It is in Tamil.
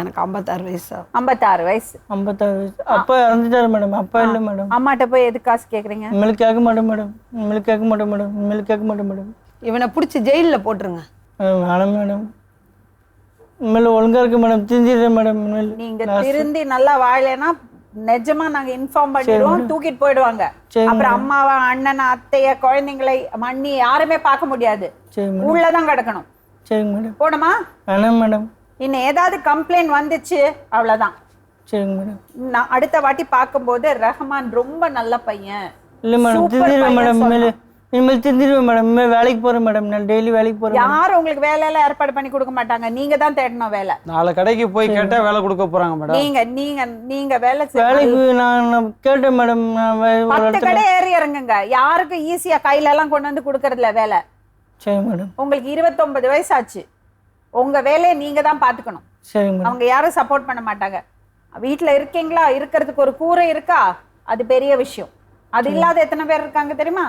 எனக்கு ஐம்பத்தாறு வயசு ஐம்பத்தாறு வயசு. ஐம்பத்தாறு வயசு. அப்பா இறந்துட்டாரு மேடம் அப்பா இல்லை மேடம் அம்மாட்ட போய் எது காசு கேக்குறீங்க? இனிமேல் கேட்க மாட்டேன் மேடம் இனிமேல் கேட்க மாட்டேன் மேடம் இனிமேல் கேட்க மாட்டேன் மேடம் இவனை பிடிச்சி ஜெயிலில் போட்டுருங்க. மேடம் வேணாம் மேடம் இனிமேல் ஒழுங்கா இருக்கு மேடம் தெரிஞ்சிடுறேன் மேடம் இனிமேல் நீங்க திருந்தி நல்லா வாழலைன்னா நிஜமா நாங்க இன்ஃபார்ம் பண்ணிடுவோம். தூக்கிட்டு போயிடுவாங்க. சரி அப்புறம் அம்மாவை அண்ணனை அத்தைய குழந்தைங்களை மண்ணி யாருமே பார்க்க முடியாது. சரி மேடம் உள்ளதான் கிடக்கணும். சரிங்க மேடம் போடுமா வேணாம் மேடம் இன்னும் ஏதாவது கம்ப்ளைண்ட் வந்துச்சு அவ்வளவுதான். சரிங்க மேடம் நான் அடுத்த வாட்டி பார்க்கும்போது ரஹ்மான் ரொம்ப நல்ல பையன். இல்லை மேடம் Super பையன் மேடம் இனிமேல் இனிமேல் தெரிஞ்சிடுவேன் மேடம் இனிமேல் வேலைக்கு போகிறேன் மேடம் நான் டெய்லி வேலைக்கு போகிறேன் யாரும் உங்களுக்கு வேலையெல்லாம் ஏற்பாடு பண்ணி கொடுக்க மாட்டாங்க. நீங்க தான் தேடணும் வேலை. நாலு கடைக்கு போய் கேட்டா வேலை கொடுக்க போறாங்க மேடம் நீங்க நீங்க நீங்க வேலை செய்ய வேலைக்கு நான் நான் கேட்டேன் மேடம் நான் வே- ஒரு பத்து இடத்துல கடை ஏறி இறங்குங்க. யாருக்கும் ஈஸியா கையில எல்லாம் கொண்டு வந்து கொடுக்கறதுல வேலை. சரி மேடம் உங்களுக்கு இருபத்தொன்பது வயசாச்சு. உங்க வேலையை நீங்க தான் பாத்துக்கணும் சரிங்க அவங்க யாரும் சப்போர்ட் பண்ண மாட்டாங்க. வீட்ல இருக்கீங்களா? இருக்கிறதுக்கு ஒரு கூரை இருக்கா? அது பெரிய விஷயம். அது இல்லாத எத்தனை பேர் இருக்காங்க தெரியுமா?